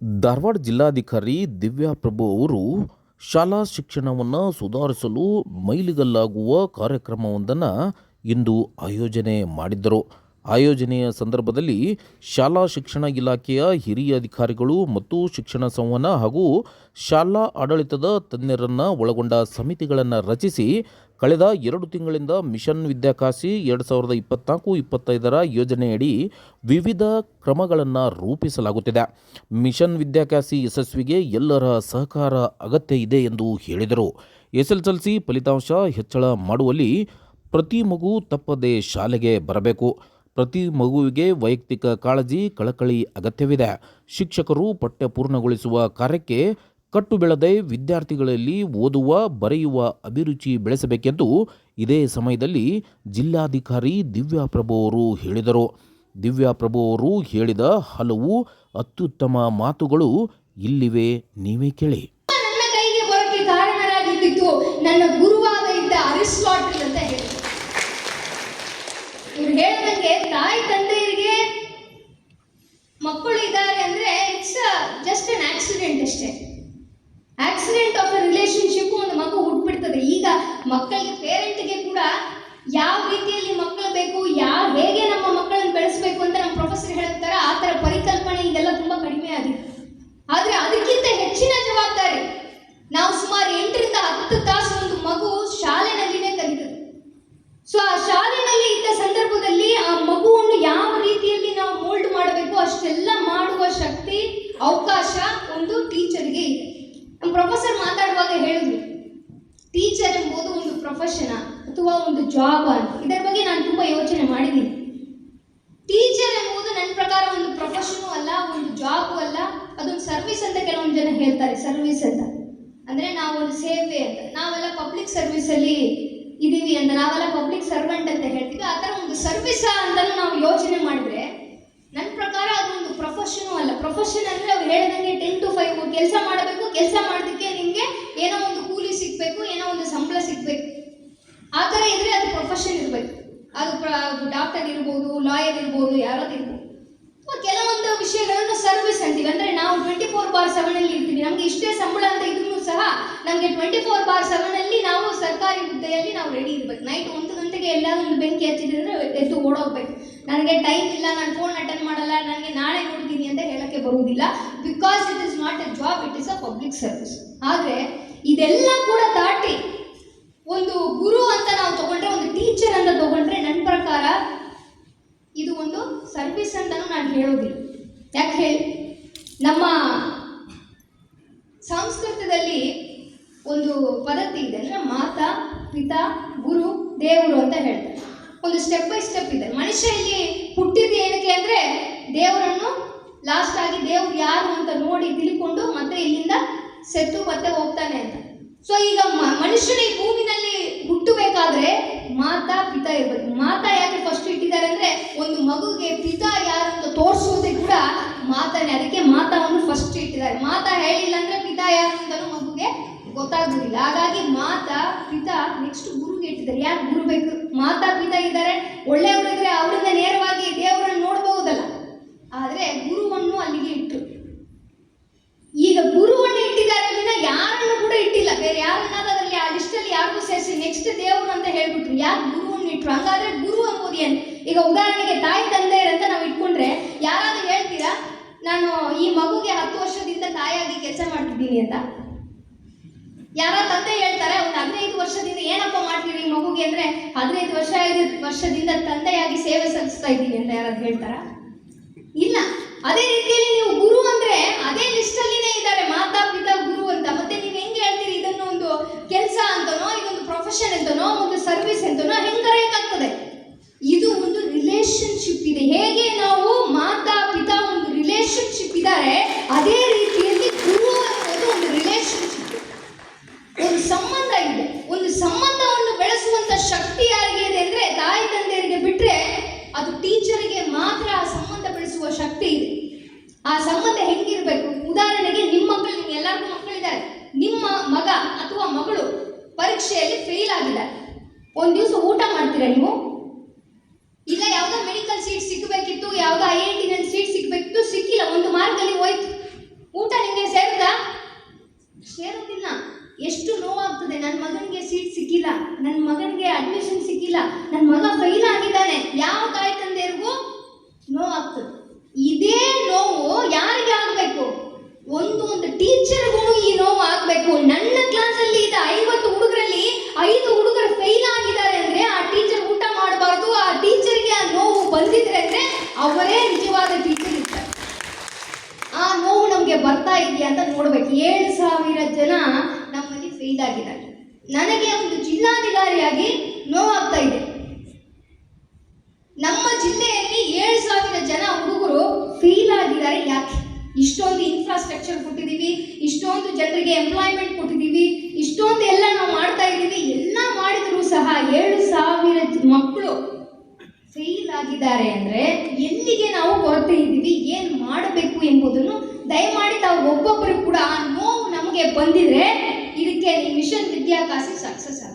ಧಾರವಾಡ ಜಿಲ್ಲಾಧಿಕಾರಿ ದಿವ್ಯಾ ಪ್ರಭು ಅವರು ಶಾಲಾ ಶಿಕ್ಷಣವನ್ನು ಸುಧಾರಿಸಲು ಮೈಲಿಗಲ್ಲಾಗುವ ಕಾರ್ಯಕ್ರಮವೊಂದನ್ನು ಇಂದು ಆಯೋಜನೆ ಮಾಡಿದ್ದರು. ಆಯೋಜನೆಯ ಸಂದರ್ಭದಲ್ಲಿ ಶಾಲಾ ಶಿಕ್ಷಣ ಇಲಾಖೆಯ ಹಿರಿಯ ಅಧಿಕಾರಿಗಳು ಮತ್ತು ಶಿಕ್ಷಣ ಸಂವಹನ ಹಾಗೂ ಶಾಲಾ ಆಡಳಿತದ ತಜ್ಞರನ್ನು ಒಳಗೊಂಡ ಸಮಿತಿಗಳನ್ನು ರಚಿಸಿ ಕಳೆದ ಎರಡು ತಿಂಗಳಿಂದ ಮಿಷನ್ ವಿದ್ಯಾಕಾಶಿ ಎರಡು ಸಾವಿರದ ಇಪ್ಪತ್ನಾಲ್ಕು ಇಪ್ಪತ್ತೈದರ ಯೋಜನೆಯಡಿ ವಿವಿಧ ಕ್ರಮಗಳನ್ನು ರೂಪಿಸಲಾಗುತ್ತಿದೆ. ಮಿಷನ್ ವಿದ್ಯಾಕಾಶಿ ಯಶಸ್ವಿಗೆ ಎಲ್ಲರ ಸಹಕಾರ ಅಗತ್ಯ ಇದೆ ಎಂದು ಹೇಳಿದರು. ಎಸ್ಎಸ್ಎಲ್ಸಿ ಫಲಿತಾಂಶ ಹೆಚ್ಚಳ ಮಾಡುವಲ್ಲಿ ಪ್ರತಿ ಮಗು ತಪ್ಪದೆ ಶಾಲೆಗೆ ಬರಬೇಕು. ಪ್ರತಿ ಮಗುವಿಗೆ ವೈಯಕ್ತಿಕ ಕಾಳಜಿ, ಕಳಕಳಿ ಅಗತ್ಯವಿದೆ. ಶಿಕ್ಷಕರು ಪಠ್ಯ ಪೂರ್ಣಗೊಳಿಸುವ ಕಾರ್ಯಕ್ಕೆ ಕಟ್ಟು ಬೆಳೆದೇ ವಿದ್ಯಾರ್ಥಿಗಳಲ್ಲಿ ಓದುವ, ಬರೆಯುವ ಅಭಿರುಚಿ ಬೆಳೆಸಬೇಕೆಂದು ಇದೇ ಸಮಯದಲ್ಲಿ ಜಿಲ್ಲಾಧಿಕಾರಿ ದಿವ್ಯಾ ಪ್ರಭು ಅವರು ಹೇಳಿದರು. ದಿವ್ಯಾ ಪ್ರಭು ಅವರು ಹೇಳಿದ ಹಲವು ಅತ್ಯುತ್ತಮ ಮಾತುಗಳು ಇಲ್ಲಿವೆ, ನೀವೇ ಕೇಳಿ. ನನ್ನ ಗುರುವಾದ ಇದ್ದ ಅರಿಸ್ಟಾಟಲ್ ಅಂತ ಹೇಳ್ದಂಗೆ ತಾಯಿ ತಂದೆಯರಿಗೆ ಮಕ್ಕಳು ಇದ್ದಾರೆ ಅಂದ್ರೆ ಇಟ್ಸ್ ಜಸ್ಟ್ ಅನ್ ಆಕ್ಸಿಡೆಂಟ್ ಅಷ್ಟೇ. ಆಕ್ಸಿಡೆಂಟ್ ಆಫ್ ರಿಲೇಶನ್ಶಿಪ್ ಒಂದು ಮಗು ಹುಟ್ಬಿಡ್ತದೆ. ಈಗ ಮಕ್ಕಳಿಗೆ ಪೇರೆಂಟ್ಗೆ ಕೂಡ ಯಾವ ರೀತಿಯಲ್ಲಿ ಮಕ್ಕಳು ಬೇಕು, ಯಾವ ಹೇಗೆ ನಮ್ಮ ಮಕ್ಕಳನ್ನು ಬೆಳೆಸಬೇಕು ಅಂತ ನಮ್ಮ ಪ್ರೊಫೆಸರ್ ಹೇಳ್ತಾರೆ. ಆ ಥರ ಪರಿಕಲ್ಪನೆ ಇದೆಲ್ಲ ತುಂಬ ಕಡಿಮೆ ಆಗಿದೆ. ಆದರೆ ಅದಕ್ಕಿಂತ ಹೆಚ್ಚಿನ ಜವಾಬ್ದಾರಿ ನಾವು ಸುಮಾರು ಎಂಟರಿಂದ ಹತ್ತು ತಾಸು ಒಂದು ಮಗು ಶಾಲೆನಲ್ಲಿನೇ ಕಲಿತದೆ ಸೊ ಆ ಶಾಲೆನಲ್ಲಿ ಇದ್ದ ಸಂದರ್ಭದಲ್ಲಿ ಆ ಮಗುವನ್ನು ಯಾವ ರೀತಿಯಲ್ಲಿ ನಾವು ಮೋಲ್ಡ್ ಮಾಡಬೇಕು ಅಷ್ಟೆಲ್ಲ ಮಾಡುವ ಶಕ್ತಿ, ಅವಕಾಶ ಒಂದು ಟೀಚರ್ಗೆ ಇದೆ ನಮ್ಮ ಪ್ರೊಫೆಸರ್ ಮಾತಾಡುವಾಗ ಹೇಳಿದ್ರು ಟೀಚರ್ ಎಂಬುದು ಒಂದು ಪ್ರೊಫೆಷನ್ ಅಥವಾ ಒಂದು ಜಾಬ್ ಅಂತ ಇದರ ಬಗ್ಗೆ ನಾನು ತುಂಬ ಯೋಚನೆ ಮಾಡಿದ್ದೀನಿ. ಟೀಚರ್ ಎಂಬುದು ನನ್ನ ಪ್ರಕಾರ ಒಂದು ಪ್ರೊಫೆಷನು ಅಲ್ಲ, ಒಂದು ಜಾಬು ಅಲ್ಲ. ಅದೊಂದು ಸರ್ವಿಸ್ ಅಂತ ಕೆಲವೊಂದು ಜನ ಹೇಳ್ತಾರೆ ಸರ್ವಿಸ್ ಅಂತ. ಅಂದರೆ ನಾವು ಒಂದು ಸೇವೆ ಅಂತ. ನಾವೆಲ್ಲ ಪಬ್ಲಿಕ್ ಸರ್ವಿಸಲ್ಲಿ ಇದ್ದೀವಿ ಅಂತ. ನಾವೆಲ್ಲ ಪಬ್ಲಿಕ್ ಸರ್ವೆಂಟ್ ಅಂತ ಹೇಳ್ತೀವಿ. ಆ ಥರ ಒಂದು ಸರ್ವಿಸ್ ಅಂತಲೂ ನಾವು ಯೋಚನೆ ಮಾಡಿದ್ರೆ ನನ್ನ ಪ್ರಕಾರ ಅದೊಂದು ಪ್ರೊಫೆಷನು ಅಲ್ಲ. ಪ್ರೊಫೆಷನ್ ಅಂದರೆ ಅವ್ರು ಹೇಳಿದಂಗೆ ಟೆನ್ ಟು ಫೈವ್ ಕೆಲಸ ಮಾಡಬೇಕು, ಕೆಲಸ ಮಾಡೋದಕ್ಕೆ ನಿಮಗೆ ಏನೋ ಒಂದು ಕೂಲಿ ಸಿಗಬೇಕು ಏನೋ ಒಂದು ಸಂಬಳ ಸಿಗಬೇಕು ಆ ಥರ ಇದ್ರೆ ಅದು ಪ್ರೊಫೆಷನ್ ಇರಬೇಕು ಅದು ಪ್ರ- ಅದು ಡಾಕ್ಟರ್ ಇರ್ಬೋದು ಲಾಯರ್ ಇರ್ಬೋದು ಯಾರಾದ್ರು ಇರ್ಬೋದು ಅಥವಾ ಕೆಲವೊಂದು ವಿಷಯಗಳನ್ನು ಸರ್ವಿಸ್ ಅಂತೀವಿ. ಅಂದ್ರೆ ನಾವು ಟ್ವೆಂಟಿ ಫೋರ್ ಬಾರ್ ಸೆವೆನಲ್ಲಿ ಇರ್ತೀವಿ. ನಮ್ಗೆ ಇಷ್ಟೇ ಸಂಬಳ ಅಂತ ಇದ್ರೂ ಸಹ ನಮಗೆ ಟ್ವೆಂಟಿ ಫೋರ್ ಬಾರ್ ಸೆವೆನಲ್ಲಿ ನಾವು ಸರ್ಕಾರಿ ಹುದ್ದೆಯಲ್ಲಿ ನಾವು ರೆಡಿ ಇರ್ಬೇಕು. ನೈಟ್ ಒಂದು ಗಂಟೆಗೆ ಎಲ್ಲಾದ್ರೂ ಒಂದು ಬೆಂಕಿ ಹಚ್ಚಿದ್ರೆ ಎದ್ದು ಓಡೋಗ್ಬೇಕು. ನನಗೆ ಟೈಮ್ ಇಲ್ಲ, ನಾನು ಫೋನ್ ಅಟೆಂಡ್ ಮಾಡಲ್ಲ, ನನಗೆ ನಾಳೆ ನೋಡ್ತೀನಿ ಅಂತ ಹೇಳಕ್ಕೆ ಬರುವುದಿಲ್ಲ. Because it is not a job it is a public service ಆದ್ರೆ ಇದೆಲ್ಲ ಕೂಡ ದಾಟಿ ಒಂದು ಗುರು ಅಂತ ನಾವು ತಗೊಂಡ್ರೆ ಒಂದು ಟೀಚರ್ ಅಂತ ತಗೊಂಡ್ರೆ ನನ್ನ ಪ್ರಕಾರ ಇದು ಒಂದು ಸರ್ವಿಸ್ ಅಂತಲೂ ನಾನು ಹೇಳೋದಿಲ್ಲ ಯಾಕೆ? ಹೇಳಿ ನಮ್ಮ ಸಂಸ್ಕೃತದಲ್ಲಿ ಒಂದು ಪದ್ಧತಿ ಇದೆ ಅಂದರೆ ಮಾತಾ, ಪಿತಾ, ಗುರು, ದೇವರು ಅಂತ ಹೇಳ್ತಾರೆ. ಒಂದು ಸ್ಟೆಪ್ ಬೈ ಸ್ಟೆಪ್ ಇದೆ. ಮನುಷ್ಯ ಇಲ್ಲಿ ಹುಟ್ಟಿದ್ದು ಏನಕ್ಕೆ ಅಂದರೆ ದೇವರನ್ನು ಲಾಸ್ಟ್ ಆಗಿ ದೇವ್ರು ಯಾರು ಅಂತ ನೋಡಿ ತಿಳ್ಕೊಂಡು ಮತ್ತೆ ಇಲ್ಲಿಂದ ಸೆತ್ತು ಮತ್ತೆ ಹೋಗ್ತಾನೆ ಅಂತ. ಸೊ ಈಗ ಮನುಷ್ಯನ ಈ ಭೂಮಿನಲ್ಲಿ ಮಾತಾ ಪಿತಾ ಇರ್ಬೇಕು. ಮಾತಾ ಯಾಕೆ ಫಸ್ಟ್ ಇಟ್ಟಿದ್ದಾರೆ ಅಂದ್ರೆ ಒಂದು ಮಗುಗೆ ಪಿತಾ ಯಾರು ಅಂತ ತೋರಿಸೋದೇ ಕೂಡ ಮಾತಾನೆ ಅದಕ್ಕೆ ಮಾತಾವನ್ನು ಫಸ್ಟ್ ಇಟ್ಟಿದ್ದಾರೆ. ಮಾತಾ ಹೇಳಿಲ್ಲ ಅಂದ್ರೆ ಪಿತಾ ಯಾರು ಅಂತಲೂ ಮಗುಗೆ ಗೊತ್ತಾಗುದಿಲ್ಲ. ಹಾಗಾಗಿ ಮಾತಾ ಪಿತಾ ನೆಕ್ಸ್ಟ್ ಗುರುಗೆ ಇಟ್ಟಿದ್ದಾರೆ. ಯಾಕೆ ಗುರು ಬೇಕು? ಮಾತಾ ಪಿತಾ ಇದ್ದಾರೆ. ಒಳ್ಳೆಯವರು ಇದ್ರೆ ಅವರಿಂದ ನೇರವಾಗಿ ದೇವರನ್ನು ನೋಡಬಹುದಲ್ಲ ಆದರೆ ಗುರುವನ್ನು ಅಲ್ಲಿಗೆ ಇಟ್ಟರು ಈಗ ಗುರುವನ್ನು ಇಟ್ಟಿದ್ದಾರೆ ವಿನ ಯಾರನ್ನು ಕೂಡ ಇಟ್ಟಿಲ್ಲ ಬೇರೆ ಯಾರನ್ನಾದ್ರೂ ಅದರಲ್ಲಿ ಆ ಲಿಸ್ಟಲ್ಲಿ ಯಾರಿಗೂ ಸೇರಿಸಿ ನೆಕ್ಸ್ಟ್ ದೇವರು ಅಂತ ಹೇಳ್ಬಿಟ್ರು. ಯಾಕೆ ಗುರುವನ್ನು ಇಟ್ರು ಹಂಗಾದ್ರೆ ಗುರು ಅನ್ಬೋದು ಏನು? ಈಗ ಉದಾಹರಣೆಗೆ ತಾಯಿ ತಂದೆ ಅಂತ ನಾವು ಇಟ್ಕೊಂಡ್ರೆ ಯಾರಾದ್ರೂ ಹೇಳ್ತೀರಾ? ನಾನು ಈ ಮಗುಗೆ ಹತ್ತು ವರ್ಷದಿಂದ ತಾಯಿಯಾಗಿ ಕೆಲಸ ಮಾಡ್ತಿದ್ದೀನಿ ಅಂತ. ಯಾರ ತಂದೆ ಹೇಳ್ತಾರೆ, ಒಂದು ಹದಿನೈದು ವರ್ಷದಿಂದ ಏನಪ್ಪ ಮಾಡ್ತೀರಿ ಈ ಮಗುಗೆ ಅಂದ್ರೆ, ಹದಿನೈದು ವರ್ಷ ವರ್ಷದಿಂದ ತಂದೆಯಾಗಿ ಸೇವೆ ಸಲ್ಲಿಸ್ತಾ ಇದ್ದೀನಿ ಅಂತ ಯಾರಾದ್ರು ಹೇಳ್ತಾರಾ? ಇಲ್ಲ. ಅದೇ ರೀತಿಯಲ್ಲಿ ನೀವು ಗುರು ಅಂದ್ರೆ ಅದೇ ಲಿಸ್ಟ್ ಅಲ್ಲಿನೇ ಇದ್ದಾರೆ, ಮಾತಾ, ಪಿತಾ, ಗುರು ಅಂತ. ಮತ್ತೆ ನೀವು ಹೆಂಗೆ ಹೇಳ್ತೀರಿ ಇದನ್ನು ಒಂದು ಕೆಲಸ ಅಂತನೋ ಪ್ರೊಫೆಷನ್ ಅಂತನೋ ಒಂದು ಸರ್ವಿಸ್ ಅಂತನೋ ಹೆಂಗ್ ಕರೆಯಕ್ಕಾಗ್ತದೆ ಇದು ಒಂದು ರಿಲೇಶನ್ಶಿಪ್ ಇದೆ ಹೇಗೆ ನಾವು ಮಾತಾ ಪಿತಾ ಒಂದು ರಿಲೇಶನ್ಶಿಪ್ ಇದ್ದಾರೆ ಅದೇ ರೀತಿಯಲ್ಲಿ ಗುರು ಅನ್ನೋದು ಒಂದು ರಿಲೇಶನ್ಶಿಪ್ ಒಂದು ಸಂಬಂಧ ಇದೆ ಒಂದು ಸಂಬಂಧವನ್ನು ಬೆಳೆಸುವಂತ ಶಕ್ತಿ ಯಾರಿಗೆ ಇದೆ ಅಂದ್ರೆ ತಾಯಿ ತಂದೆಯರಿಗೆ ಬಿಟ್ರೆ ಅದು ಟೀಚರ್ಗೆ ಮಾತ್ರ ಆ ಸಂಬಂಧ ಬೆಳೆಸುವ ಶಕ್ತಿ ಇದೆ ಆ ಸಂಬಂಧ ಹೆಂಗಿರ್ಬೇಕು ಉದಾಹರಣೆಗೆ ನಿಮ್ಮ ಮಕ್ಕಳು ನಿಮ್ಗೆ ಎಲ್ಲರಿಗೂ ಮಕ್ಕಳಿದ್ದಾರೆ ನಿಮ್ಮ ಮಗ ಅಥವಾ ಮಗಳು ಪರೀಕ್ಷೆಯಲ್ಲಿ ಫೇಲ್ ಆಗಿದ್ದಾರೆ ಒಂದು ದಿವಸ ಊಟ ಮಾಡ್ತೀರಾ ನೀವು ಇಲ್ಲ ಯಾವುದೋ ಮೆಡಿಕಲ್ ಸೀಟ್ ಸಿಕ್ಕಬೇಕಿತ್ತು ಯಾವುದೋ ಐ ಐ ಟಿನಲ್ಲಿ ಸೀಟ್ ಸಿಕ್ಕಬೇಕಿತ್ತು ಸಿಕ್ಕಿಲ್ಲ ಒಂದು ಮಾರ್ಗದಲ್ಲಿ ಹೋಯ್ತು ನನ್ನ ಮಗನಿಗೆ ಅಡ್ಮಿಷನ್ ಸಿಕ್ಕಿಲ್ಲ ನನ್ನ ಮಗ ಫೈಲ್ ಆಗಿದ್ದಾನೆ ಯಾವ ತಾಯಿ ತಂದೆಯರಿಗೂ ನೋವಾಗ್ತದೆ ಇದೇ ನೋವು ಯಾರಿಗೆ ಆಗಬೇಕು ಒಂದು ಒಂದು ಟೀಚರ್ಗೂ ಈ ನೋವು ಆಗಬೇಕು ನನ್ನ ಕ್ಲಾಸಲ್ಲಿ ಇದ್ದ ಐವತ್ತು ಹುಡುಗರಲ್ಲಿ ಐದು ಹುಡುಗರು ಫೇಲ್ ಆಗಿದ್ದಾರೆ ಅಂದ್ರೆ ಆ ಟೀಚರ್ ಊಟ ಮಾಡಬಾರ್ದು ಆ ಟೀಚರ್ಗೆ ಆ ನೋವು ಬಂದಿದ್ರೆ ಅಂದ್ರೆ ಅವರೇ ನಿಜವಾದ ಟೀಚರ್ ಇರ್ತಾರೆ ಆ ನೋವು ನಮಗೆ ಬರ್ತಾ ಇದೆಯಾ ಅಂತ ನೋಡ್ಬೇಕು. ಏಳು ಸಾವಿರ ಜನ ನಮ್ಮಲ್ಲಿ ಫೇಲ್ ಆಗಿದ್ದಾರೆ. ನನಗೆ ಒಂದು ಜಿಲ್ಲಾಧಿಕಾರಿಯಾಗಿ ನೋವಾಗ್ತಾ ಇದೆ. ನಮ್ಮ ಜಿಲ್ಲೆಯಲ್ಲಿ ಏಳು ಸಾವಿರ ಜನ ಹುಡುಗರು ಫೇಲ್ ಆಗಿದ್ದಾರೆ. ಯಾಕೆ? ಇಷ್ಟೊಂದು ಇನ್ಫ್ರಾಸ್ಟ್ರಕ್ಚರ್ ಕೊಟ್ಟಿದ್ದೀವಿ, ಇಷ್ಟೊಂದು ಜನರಿಗೆ ಎಂಪ್ಲಾಯ್ಮೆಂಟ್ ಕೊಟ್ಟಿದ್ದೀವಿ, ಇಷ್ಟೊಂದು ಎಲ್ಲ ನಾವು ಮಾಡ್ತಾ ಇದ್ದೀವಿ ಎಲ್ಲ ಮಾಡಿದರೂ ಸಹ ಏಳು ಸಾವಿರ ಮಕ್ಕಳು ಫೇಲ್ ಆಗಿದ್ದಾರೆ ಅಂದ್ರೆ ಎಲ್ಲಿಗೆ ನಾವು ಕೊರತೆ ಇದ್ದೀವಿ, ಏನು ಮಾಡಬೇಕು ಎಂಬುದನ್ನು ದಯಮಾಡಿ ತಾವು ಒಬ್ಬೊಬ್ಬರು ಕೂಡ ಆ ನೋವು ನಮಗೆ ಬಂದಿದ್ರೆ ಇದಕ್ಕೆ ಈ ಮಿಷನ್ ವಿದ್ಯಾಕಾಶಿ ಸಕ್ಸಸ್ ಆಗುತ್ತೆ.